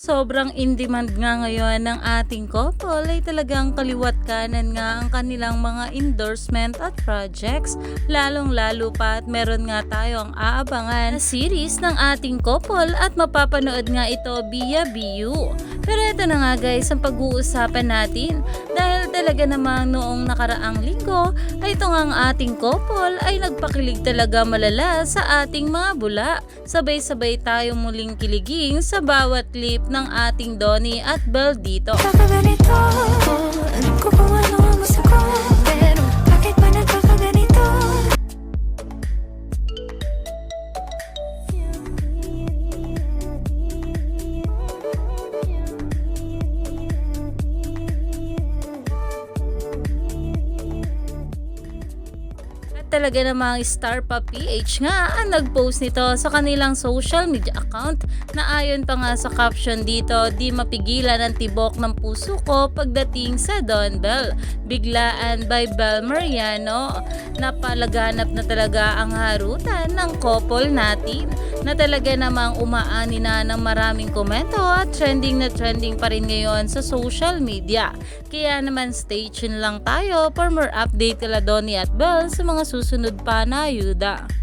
Sobrang in-demand nga ngayon ng ating couple ay talagang kaliwat kanan nga ang kanilang mga endorsement at projects. Lalong-lalo pa at meron nga tayong aabangan na series ng ating couple at mapapanood nga ito via BU. Pero ito na nga guys ang pag-uusapan natin dahil talaga namang noong nakaraang linggo ay ito nga ang ating couple ay nagpakilig talaga malala sa ating mga bula. Sabay-sabay tayong muling kiliging sa bawat clip ng ating Donnie at Belle dito. Kung talaga namang Star pa PH nga ang nag-post nito sa kanilang social media account na ayon pa nga sa caption dito, di mapigilan ang tibok ng puso ko pagdating sa Don Bell. Biglaan by Bel Mariano, napalaganap na talaga ang harutan ng couple natin na talaga namang umaani na ng maraming komento at trending na trending pa rin ngayon sa social media. Kaya naman stay tuned lang tayo for more update kala Donnie at Belle sa mga susunod pa na ayuda.